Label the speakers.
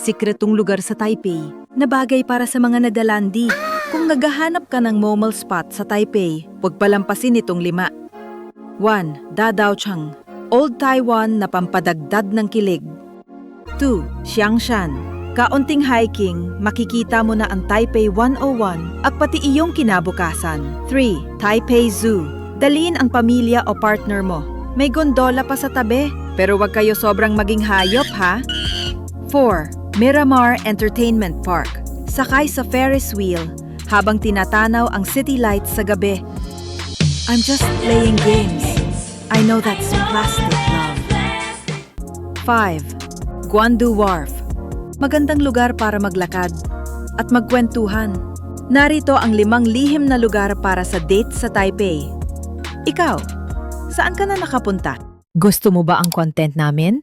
Speaker 1: Sikretong lugar sa Taipei na bagay para sa mga nagalandi. Kung naghahanap ka ng momal spot sa Taipei, huwag palampasin itong lima. 1. Dadaochang Old Taiwan na pampadagdad ng kilig. 2. Xiangshan Kaunting hiking, makikita mo na ang Taipei 101 at pati iyong kinabukasan. 3. Taipei Zoo Dalin ang pamilya o partner mo. May gondola pa sa tabi, pero wag kayo sobrang maging hayop ha. 4. Miramar Entertainment Park. Sakay sa Ferris wheel habang tinatanaw ang city lights sa gabi. I'm just playing games. I know that's plastic love. 5. Guandu Wharf. Magandang lugar para maglakad at magkwentuhan. Narito ang limang lihim na lugar para sa date sa Taipei. Ikaw, saan ka na nakapunta?
Speaker 2: Gusto mo ba ang content namin?